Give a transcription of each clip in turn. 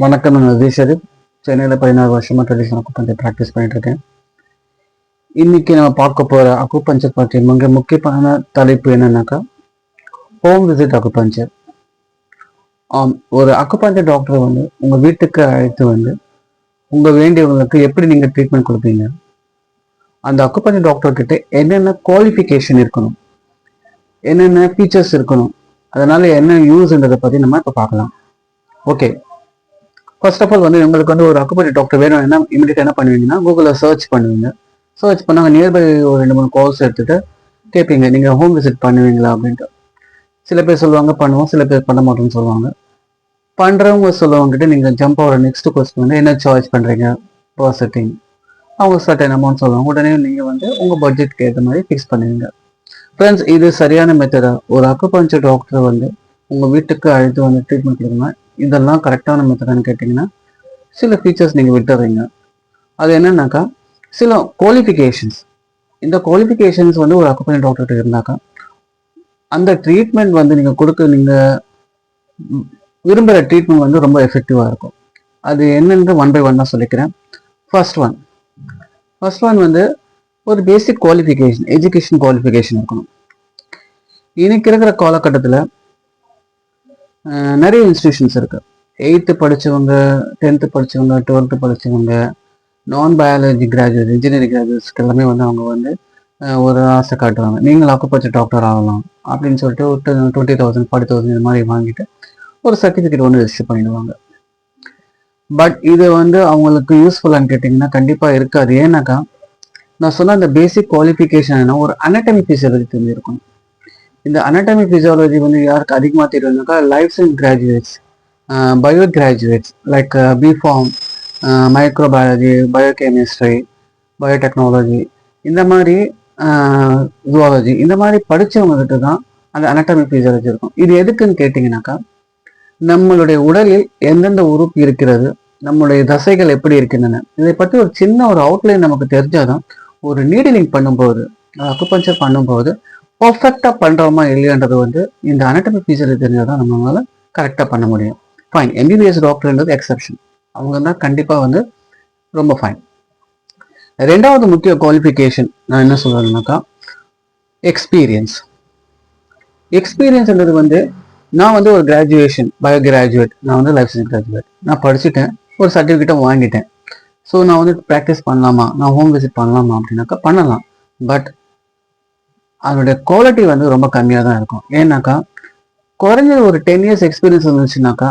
வணக்கம் நான் அஜய் ஷரீப் சென்னையில் பதினாறு வருஷமாக ட்ரெடிஷனல் அக்குப்பஞ்சர் ப்ராக்டிஸ் பண்ணிட்டுருக்கேன். இன்றைக்கி நம்ம பார்க்க போகிற அக்குப்பஞ்சர் பற்றி மிக முக்கியமான தலைப்பு என்னன்னாக்கா ஹோம் விசிட் அக்குப்பஞ்சர் ஆம் ஒரு அக்குப்பஞ்சர் டாக்டர் வந்து உங்கள் வீட்டுக்கு அழைத்து வந்து உங்கள் வேண்டியவங்களுக்கு எப்படி நீங்கள் ட்ரீட்மெண்ட் கொடுப்பீங்க? அந்த அக்குப்பஞ்சர் டாக்டர்கிட்ட என்னென்ன குவாலிஃபிகேஷன் இருக்கணும்? என்னென்ன ஃபீச்சர்ஸ் இருக்கணும்? அதனால் என்ன யூஸ்ன்றதை பற்றி நம்ம இப்போ பார்க்கலாம். ஓகே ஃபர்ஸ்ட் ஆஃப் ஆல் வந்து உங்களுக்கு வந்து ஒரு அக்குபஞ்சர் டாக்டர் வேணும். என்ன இமீடியட்டாக என்ன பண்ணுவீங்கன்னா கூகுளில் சர்ச் பண்ணுவீங்க. சர்ச் பண்ணாங்க நியர்பை ஒரு ரெண்டு மூணு கோர்ஸ் எடுத்துகிட்டு கேட்பீங்க நீங்கள் ஹோம் விசிட் பண்ணுவீங்களா அப்படின்ட்டு. சில பேர் சொல்லுவாங்க பண்ணுவோம். சில பேர் பண்ண மாட்டோம்னு சொல்லுவாங்க. பண்ணுறவங்க சொல்லுவாங்ககிட்ட நீங்கள் ஜம்ப் ஆகிற நெக்ஸ்ட் கொஸ்டின் வந்து என்ன சார்ஜ் பண்ணுறீங்க பர் செட்டிங் அவங்க சர்டன் அமௌண்ட் சொல்லுவாங்க. உடனே நீங்கள் வந்து உங்கள் பட்ஜெட்க்கு ஏற்ற மாதிரி ஃபிக்ஸ் பண்ணுவீங்க. ஃப்ரெண்ட்ஸ் இது சரியான மெத்தடா ஒரு அக்குபஞ்சர் டாக்டர் வந்து உங்கள் வீட்டுக்கு அழைத்து வந்து ட்ரீட்மெண்ட் கொடுங்க இதெல்லாம் கரெக்டான மெத்தடான்னு கேட்டிங்கன்னா சில ஃபீச்சர்ஸ் நீங்கள் விட்டுறீங்க. அது என்னன்னாக்கா சில குவாலிஃபிகேஷன்ஸ் இந்த குவாலிஃபிகேஷன்ஸ் வந்து ஒரு அக்குபஞ்சர் டாக்டர்கிட்ட இருந்தாக்கா அந்த ட்ரீட்மெண்ட் வந்து நீங்கள் கொடுக்க நீங்கள் விரும்புகிற ட்ரீட்மெண்ட் வந்து ரொம்ப எஃபெக்டிவாக இருக்கும். அது என்னென்று ஒன் பை ஒன்னாக சொல்லிக்கிறேன். ஃபர்ஸ்ட் ஒன் ஃபர்ஸ்ட் ஒன் வந்து ஒரு பேசிக் குவாலிஃபிகேஷன் எஜுகேஷன் குவாலிஃபிகேஷன் இருக்கணும். இன்னைக்கு இருக்கிற காலகட்டத்தில் நிறைய இன்ஸ்டியூஷன்ஸ் இருக்குது எயித்து படிச்சவங்க டென்த்து படிச்சவங்க டுவெல்த்து படிச்சவங்க நான் பயாலஜி கிராஜுவேட் இன்ஜினியரிங் கிராஜுவேட்ஸ்க்கு எல்லாமே வந்து அவங்க வந்து ஒரு ஆசை காட்டுவாங்க. நீங்கள் அக்குப்பச்சர் டாக்டர் ஆகலாம் அப்படின்னு சொல்லிட்டு ஒரு டுவெண்ட்டி தௌசண்ட் ஃபார்ட்டி தௌசண்ட் இது மாதிரி வாங்கிட்டு ஒரு சர்டிஃபிகேட் ஒன்று ரிஜிஸ்டர் பண்ணிடுவாங்க. பட் இது வந்து அவங்களுக்கு யூஸ்ஃபுல்லான்னு கேட்டிங்கன்னா கண்டிப்பாக இருக்காது. ஏன்னாக்கா நான் சொன்ன அந்த பேசிக் குவாலிஃபிகேஷன் ஒரு அனட்டமி ஃபிசியாலஜி தெரிஞ்சிருக்கணும். இந்த அனாட்டமி ஃபிசியாலஜி வந்து யாருக்கு அதிகமாக தெரியும்னாக்கா life science graduates bio graduates like B Pharm microbiology biochemistry biotechnology இந்த மாதிரி ஜுவாலஜி இந்த மாதிரி படிச்சவங்ககிட்ட தான் அந்த அனாட்டமி ஃபிசியாலஜி இருக்கும். இது எதுக்குன்னு கேட்டிங்கனாக்கா நம்மளுடைய உடலில் எந்தெந்த உறுப்பு இருக்கிறது நம்மளுடைய தசைகள் எப்படி இருக்கின்றன இதை பற்றி ஒரு சின்ன ஒரு அவுட்லைன் நமக்கு தெரிஞ்சாதான் ஒரு நீடிலிங் பண்ணும்போது அக்குபஞ்சர் பண்ணும்போது பர்ஃபெக்டாக பண்ணுறோமா இல்லையான்றது வந்து இந்த அனட்டமி ஃபீச்சர் தெரிஞ்சால் தான் நம்மளால கரெக்டாக பண்ண முடியும். ஃபைன் எம்பிபிஎஸ் டாக்டர்ன்றது எக்ஸப்ஷன் அவங்க தான் கண்டிப்பாக வந்து ரொம்ப ஃபைன் ரெண்டாவது முக்கிய குவாலிஃபிகேஷன் நான் என்ன சொல்கிறேன்னாக்கா எக்ஸ்பீரியன்ஸ் எக்ஸ்பீரியன்ஸ்ன்றது வந்து நான் வந்து ஒரு கிராஜுவேஷன் பயோ கிராஜுவேட் நான் வந்து லைஃப் சயின்ஸ் கிராஜுவேட் நான் படிச்சுட்டேன் ஒரு சர்டிஃபிகேட்டும் வாங்கிட்டேன். ஸோ நான் வந்து ப்ராக்டிஸ் பண்ணலாமா? நான் ஹோம் விசிட் பண்ணலாமா? அப்படின்னாக்கா பண்ணலாம். பட் அதோடைய குவாலிட்டி வந்து ரொம்ப கம்மியாக தான் இருக்கும். ஏன்னாக்கா குறைஞ்சது ஒரு டென் இயர்ஸ் எக்ஸ்பீரியன்ஸ் இருந்துச்சுனாக்கா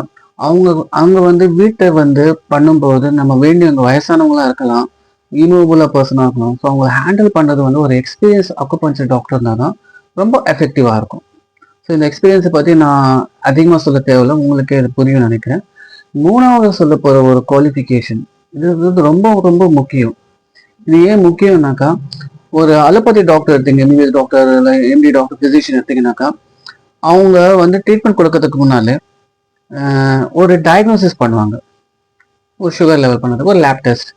அவங்க அவங்க வந்து வீட்டை வந்து பண்ணும்போது நம்ம வேண்டியவங்க வயசானவங்களாக இருக்கலாம் இமூவபுளாக பர்சனாக இருக்கலாம். ஸோ அவங்க ஹேண்டில் பண்ணுறது வந்து ஒரு எக்ஸ்பீரியன்ஸ் அக்குபஞ்சர் டாக்டர் இருந்தால் தான் ரொம்ப எஃபெக்டிவாக இருக்கும். ஸோ இந்த எக்ஸ்பீரியன்ஸை பற்றி நான் அதிகமாக சொல்ல தேவையில்ல. உங்களுக்கே இது புரியும் நினைக்கிறேன். மூணாவது சொல்ல போகிற ஒரு குவாலிஃபிகேஷன் இது வந்து ரொம்ப ரொம்ப முக்கியம். இது ஏன் முக்கியம்னாக்கா ஒரு அலோபதி டாக்டர் எடுத்தீங்க எம்பிபிஎஸ் டாக்டர் இல்லை எம்டி டாக்டர் ஃபிசிஷியன் எடுத்தீங்கன்னாக்கா அவங்க வந்து ட்ரீட்மெண்ட் கொடுக்கறதுக்கு முன்னாலே ஒரு டயக்னோசிஸ் பண்ணுவாங்க. ஒரு சுகர் லெவல் பண்ணுறதுக்கு ஒரு லேப் டெஸ்ட்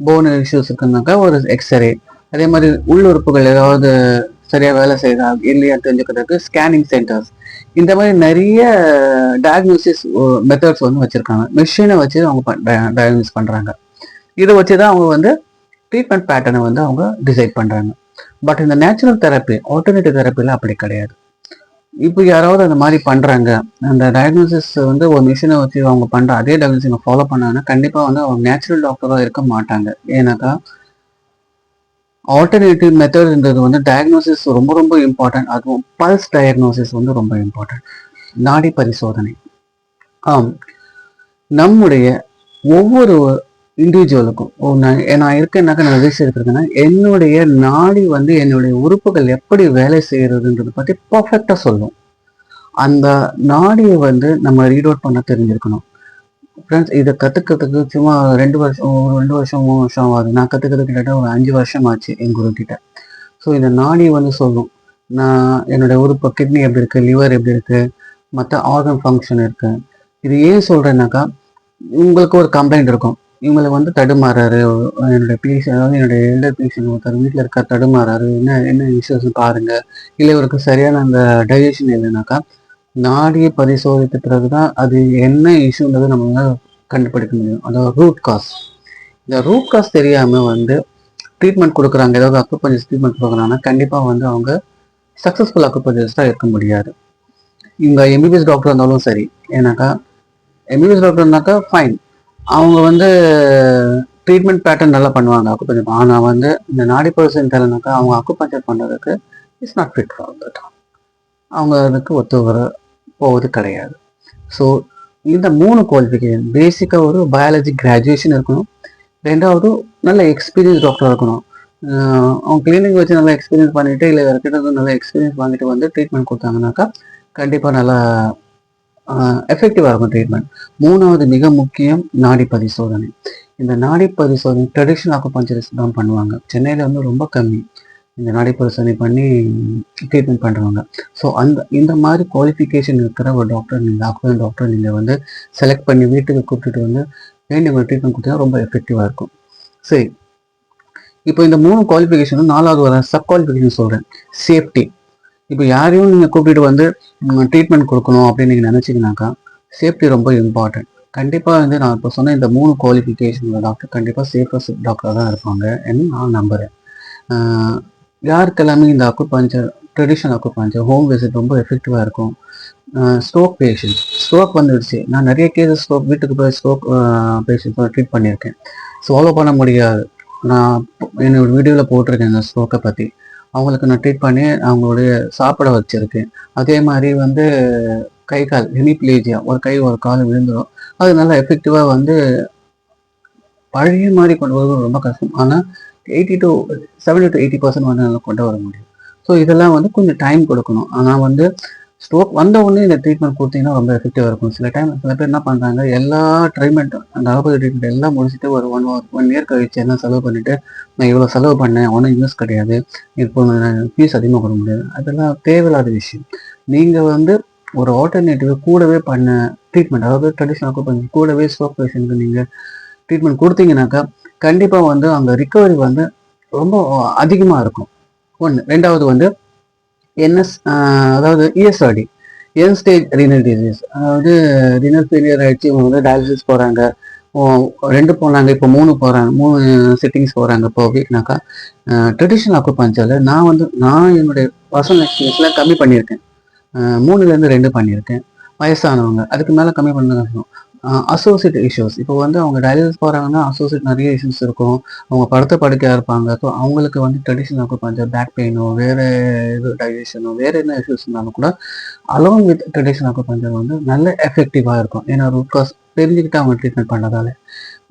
போன் இஷ்யூஸ் இருக்குனாக்கா ஒரு எக்ஸ்ரே அதே மாதிரி உள்ளுறுப்புகள் ஏதாவது சரியாக வேலை செய்கிறா இல்லையா தெரிஞ்சுக்கிறதுக்கு ஸ்கேனிங் சென்டர்ஸ் இந்த மாதிரி நிறைய டயக்னோசிஸ் மெத்தட்ஸ் வந்து வச்சுருக்காங்க. மிஷினை வச்சு அவங்க டயக்னோஸ் பண்ணுறாங்க இதை வச்சு தான் அவங்க வந்து ட்ரீட்மெண்ட் பேட்டர்னை வந்து அவங்க டிசைட் பண்ணுறாங்க பட் இந்த நேச்சுரல் தெரப்பி ஆல்டர்னேட்டிவ் தெரப்பிலாம் அப்படி கிடையாது. இப்போ யாராவது அந்த மாதிரி பண்ணுறாங்க அந்த டயக்னோசிஸ் வந்து ஒரு மிஷினை வச்சு அவங்க பண்ணுற அதே டயக்னோசிஸ் ஃபாலோ பண்ணாங்கன்னா கண்டிப்பாக வந்து அவங்க நேச்சுரல் டாக்டராக இருக்க மாட்டாங்க. ஏன்னாக்கா ஆல்டர்னேட்டிவ் மெத்தட்ன்றது வந்து டயக்னோசிஸ் ரொம்ப ரொம்ப இம்பார்ட்டன்ட் அதுவும் பல்ஸ் டயக்னோசிஸ் வந்து ரொம்ப இம்பார்ட்டன்ட் நாடி பரிசோதனை. ஆம். நம்முடைய ஒவ்வொரு இண்டிவிஜுவலுக்கும் ஓ, நான் நான் இருக்கேன்னாக்கா நான் ரிசர்ச் எடுத்திருக்கேன்னா என்னுடைய நாடி வந்து என்னுடைய உறுப்புகள் எப்படி வேலை செய்யறதுன்றதை பற்றி பர்ஃபெக்டாக சொல்லும். அந்த நாடியை வந்து நம்ம ரீட் அவுட் பண்ண தெரிஞ்சிருக்கணும். ஃப்ரெண்ட்ஸ் இதை கற்றுக்கிறதுக்கு சும்மா ரெண்டு வருஷம் ஒரு ரெண்டு வருஷம் மூணு வருஷம் ஆகுது நான் கற்றுக்கிறது கிட்டத்தட்ட ஒரு அஞ்சு வருஷம் ஆச்சு எங்கள் குரு கிட்ட. ஸோ இந்த நாடி வந்து சொல்லும். நான் என்னுடைய உறுப்பு கிட்னி எப்படி இருக்குது லிவர் எப்படி இருக்குது மற்ற ஆர்கன் ஃபங்க்ஷன் இருக்குது இது ஏன் சொல்கிறேன்னாக்கா உங்களுக்கு ஒரு கம்ப்ளைண்ட் இருக்கும். இவங்களை வந்து தடுமாறாரு. என்னுடைய பேஷன் அதாவது என்னுடைய எல்டர் பேஷன் ஒருத்தர் வீட்டில் இருக்க தடுமாறாரு. என்ன என்ன இஷ்யூஸ்னு பாருங்க. இல்லை இவருக்கு சரியான அந்த டைஜஷன் இல்லைனாக்கா நாடியை பரிசோதித்த பிறகுதான் அது என்ன இஷ்யூன்றது நம்ம கண்டுபிடிக்க முடியும். அதாவது ரூட் காஸ் இந்த ரூட் காஸ் தெரியாமல் வந்து ட்ரீட்மெண்ட் கொடுக்குறாங்க. ஏதாவது அக்குப்பஞ்சஸ் ட்ரீட்மெண்ட் கொடுக்குறாங்கன்னா கண்டிப்பாக வந்து அவங்க சக்ஸஸ்ஃபுல் அக்குப்பஞ்சரிஸ்டாக இருக்க முடியாது. இவங்க எம்பிபிஎஸ் டாக்டர் இருந்தாலும் சரி. ஏன்னாக்கா எம்பிபிஎஸ் டாக்டர்னாக்கா ஃபைன் அவங்க வந்து ட்ரீட்மெண்ட் பேட்டர்ன் நல்லா பண்ணுவாங்க அக்குபஞ்சர் ஆனால் வந்து இந்த நாடி பர்சன் தரனாக்கா அவங்க அக்குபஞ்சர் பண்ணுறதுக்கு it's not fit for that அவங்க அதுக்கு ஒத்து வர போவது கிடையாது. ஸோ இந்த மூணு குவாலிஃபிகேஷன் பேசிக்காக ஒரு பயாலஜி கிராஜுவேஷன் இருக்கணும். ரெண்டாவது நல்ல எக்ஸ்பீரியன்ஸ் டாக்டராக இருக்கணும். அவங்க கிளினிக் வச்சு நல்லா எக்ஸ்பீரியன்ஸ் பண்ணிட்டு இல்லை வேறு கிட்ட இருந்து நல்ல எக்ஸ்பீரியன்ஸ் வாங்கிட்டு வந்து ட்ரீட்மெண்ட் கொடுத்தாங்கனாக்கா கண்டிப்பாக நல்லா எஃபெக்டிவாக இருக்கும் ட்ரீட்மெண்ட் மூணாவது மிக முக்கியம் நாடி பரிசோதனை இந்த நாடி பரிசோதனை ட்ரெடிஷ்னல் ஆக்குபஞ்சரிஸ்ட் தான் பண்ணுவாங்க. சென்னையில் வந்து ரொம்ப கம்மி. இந்த நாடி பரிசோதனை பண்ணி ட்ரீட்மெண்ட் பண்ணுறாங்க ஸோ அந்த இந்த மாதிரி குவாலிஃபிகேஷன் இருக்கிற ஒரு டாக்டர் நீங்கள் ஆக்குபன் டாக்டர் நீங்கள் வந்து செலக்ட் பண்ணி வீட்டுக்கு கூப்பிட்டுட்டு வந்து வேண்டிய ஒரு ட்ரீட்மெண்ட் கொடுத்தா ரொம்ப எஃபெக்டிவாக இருக்கும். சரி. இப்போ இந்த மூணு குவாலிஃபிகேஷனும் நாலாவது வர சப் குவாலிஃபிகேஷன் சொல்கிறேன் சேஃப்டி இப்போ யாரையும் நீங்கள் கூப்பிட்டு வந்து ட்ரீட்மெண்ட் கொடுக்கணும் அப்படின்னு நீங்கள் நினச்சிங்கனாக்கா சேஃப்டி ரொம்ப இம்பார்ட்டன்ட் கண்டிப்பாக வந்து நான் இப்போ சொன்ன இந்த மூணு குவாலிஃபிகேஷன் டாக்டர் கண்டிப்பாக சேஃபஸ்ட் டாக்டராக தான் இருப்பாங்க என்று நான் நம்புகிறேன் யாருக்கெல்லாமே இந்த acupuncture traditional acupuncture home visit ரொம்ப எஃபெக்டிவாக இருக்கும். ஸ்ட்ரோக் பேஷண்ட் ஸ்ட்ரோக் வந்துடுச்சு. நான் நிறைய கேஸ் ஸ்ட்ரோக் வீட்டுக்கு போய் ஸ்ட்ரோக் பேஷண்ட்ஸை ட்ரீட் பண்ணியிருக்கேன். சால்வ் பண்ண முடியாது. நான் என்னோட வீடியோவில் போட்டிருக்கேன் இந்த ஸ்ட்ரோக்கை பற்றி அவங்களுக்கு நான் ட்ரீட் பண்ணி அவங்களுடைய சாப்பிட வச்சுருக்கேன். அதே மாதிரி வந்து கை கால் ஹெமிப்ளேஜியா ஒரு கை ஒரு கால் விழுந்துடும் அது நல்லா எஃபெக்டிவாக வந்து பழைய மாதிரி கொண்டு வருவது ரொம்ப கஷ்டம். ஆனால் eighty to seventy to eighty percent வந்து நல்லா கொண்டு வர முடியும். ஸோ இதெல்லாம் வந்து கொஞ்சம் டைம் கொடுக்கணும். ஆனால் வந்து ஸ்ட்ரோக் வந்த உடனே இந்த ட்ரீட்மெண்ட் கொடுத்தீங்கன்னா ரொம்ப எஃபெக்டிவாக இருக்கும். சில டைம் சில பேர் என்ன பண்ணுறாங்க எல்லா ட்ரீட்மெண்ட்டும் அந்த அலோபதி ட்ரீட்மெண்ட் எல்லாம் முடிச்சுட்டு ஒரு ஒன் ஒன் இயர் கழிச்சு எல்லாம் செலவு பண்ணிவிட்டு நான் இவ்வளோ செலவு பண்ணேன் ஒன்றும் யூஸ் கிடையாது. இப்போ ஃபீஸ் அதிகமாக கொடுக்க முடியாது. அதெல்லாம் தேவையில்லாத விஷயம். நீங்கள் வந்து ஒரு ஆல்டர்னேட்டிவ் கூடவே பண்ண ட்ரீட்மெண்ட் அதாவது ட்ரெடிஷ்னல் பண்ணி கூடவே ஸ்ட்ரோக் பேஷண்ட்க்கு நீங்கள் ட்ரீட்மெண்ட் கொடுத்தீங்கன்னாக்கா கண்டிப்பாக வந்து அங்கே ரிக்கவரி வந்து ரொம்ப அதிகமாக இருக்கும். ஒன்று ரெண்டாவது வந்து என்எஸ் அதாவது ESRD end stage renal disease அதாவது ரீனல் ஃபெயிலியர் ஆகிடுச்சு இவங்க வந்து டயாலிசிஸ் போகிறாங்க ரெண்டு போனாங்க இப்போ மூணு போகிறாங்க மூணு செட்டிங்ஸ் போகிறாங்க இப்போ அப்படின்னாக்கா ட்ரெடிஷ்னல் அக்குபஞ்சரில் நான் வந்து நான் என்னுடைய பர்சனல் எக்ஸ்பீரியன்ஸில் கம்மி பண்ணியிருக்கேன். மூணுலேருந்து ரெண்டு பண்ணியிருக்கேன். வயசானவங்க அதுக்கு மேலே கம்மி பண்ண அசோசியேட் இஷ்யூஸ் இப்போ வந்து அவங்க டயாலிசிஸ் போகிறாங்கன்னா அசோசியேட் நிறைய இஷ்யூஸ் இருக்கும். அவங்க படுத்த படுக்கையாக இருப்பாங்க. ஸோ அவங்களுக்கு வந்து ட்ரெடிஷ்னல் கொஞ்சம் பேக் பெயினோ வேறு இது டைஜஷனோ வேறு என்ன இஷ்யூஸ் இருந்தாலும் கூட அலோங் வித் ட்ரெடிஷ்னல் அக்குபஞ்சர் வந்து நல்ல எஃபெக்டிவாக இருக்கும். ஏன்னா ரூட் காஸ் தெரிஞ்சுக்கிட்டு அவங்க ட்ரீட்மெண்ட் பண்ணதால.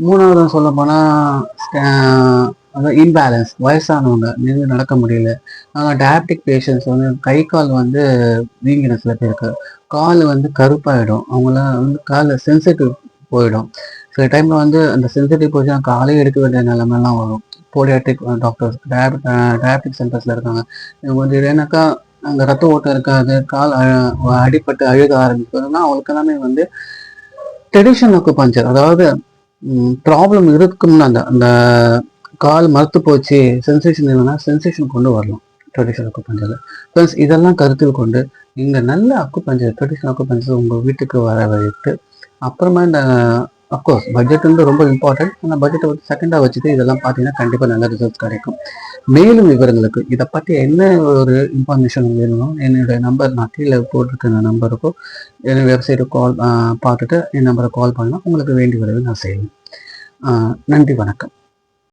மூணாவது சொல்ல போனால் இன்பேலன்ஸ் வயசானவங்க நின்று நடக்க முடியல. ஆனால் டயாபிட்டிக் பேஷண்ட்ஸ் வந்து கை கால் வந்து வீங்கின சில பேருக்கு. கால் வந்து கருப்பாயிடும். அவங்களாம் வந்து காலில் சென்சிட்டிவ் போயிடும். சில டைமில் வந்து அந்த சென்சிட்டிவ் போச்சுன்னா காலே எடுக்க வேண்டிய நிலைமைலாம் வரும். போலியாட்டிக் டாக்டர்ஸ் டயபெட் டயபெட்டிக் சென்டர்ஸில் இருக்காங்க. இவங்க வந்து ஏன்னாக்கா அங்கே ரத்த ஓட்டம் இருக்காது கால் அடிப்பட்டு அடிபட்டு அழுக ஆரம்பிக்கிறதுனா அவங்களுக்கு எல்லாமே வந்து ட்ரெடிஷனல் பஞ்சர் அதாவது ப்ராப்ளம் இருக்கும்னு அந்த அந்த கால் மறுத்து போச்சு சென்சேஷன் இல்லைன்னா சென்சேஷன் கொண்டு வரலாம் ட்ரெடிஷனல் அக்குபஞ்சரில் ப்ளஸ் இதெல்லாம் கருத்தில் கொண்டு இங்கே நல்ல அக்குப்பஞ்சர் ட்ரெடிஷனல் அக்குப்பஞ்சர் உங்கள் வீட்டுக்கு வர வைத்து அப்புறமா இந்த அப்கோர்ஸ் பட்ஜெட் வந்து ரொம்ப இம்பார்ட்டன்ட் ஆனால் பட்ஜெட்டை வந்து செகண்டாக வச்சுட்டு இதெல்லாம் பார்த்தீங்கன்னா கண்டிப்பாக நல்ல ரிசல்ட்ஸ் கிடைக்கும். மேலும் விவரங்களுக்கு இதை பற்றி என்ன ஒரு இன்ஃபர்மேஷன் வேணும் என்னுடைய நம்பர் நான் கீழே போட்டிருக்க நம்பருக்கோ என் வெப்சைட்டுக்கு கால் பார்த்துட்டு என் நம்பரை கால் பண்ணால் உங்களுக்கு வேண்டி வரவே நான் செய்வேன். நன்றி வணக்கம்.